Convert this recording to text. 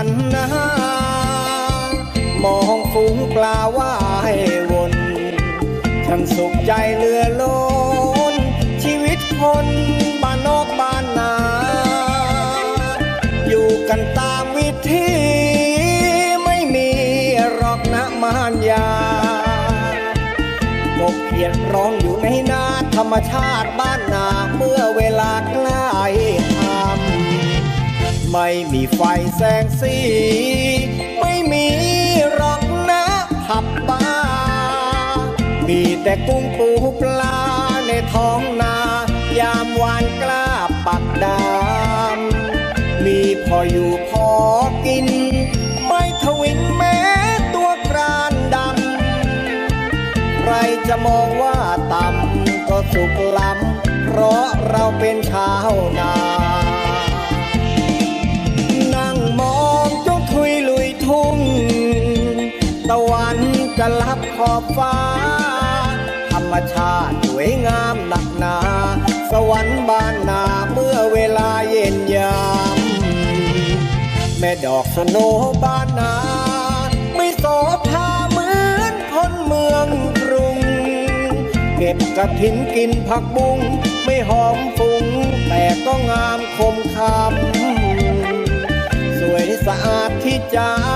ันนามองฝูงปลาว่าให้วนฉันสุขใจเลือล้น ชีวิตคนบ้านนอกบ้านนา อยู่กันตามวิธีไม่มีรอกนะมานยากบเขียดร้องอยู่ในนาธรรมชาติบ้านนาเมื่อเวลากล ไม่มีไฟแสงสี ไม่มีหรอกนะผับบาร์มีแต่กุ้งปูปลาในท้องนา ยามวานกล้าปักดามมีพออยู่พอกิน ไม่ทวินแม้ตัวกรานดำ ใครจะมองว่าต่ำก็สุขล้ำ เพราะเราเป็นชาวนา ตะวันจะลับขอบฟ้า ธรรมชาติสวยงามหนักหนา สวรรค์บ้านนาเมื่อเวลาเย็นยาม แม่ดอกสโนบ้านนา ไม่โสภาเหมือนคนเมืองกรุง เก็บกระถินกินผักบุ้งไม่หอมฟุ้งแต่ก็งามคมคำสวยสะอาดที่ใจไ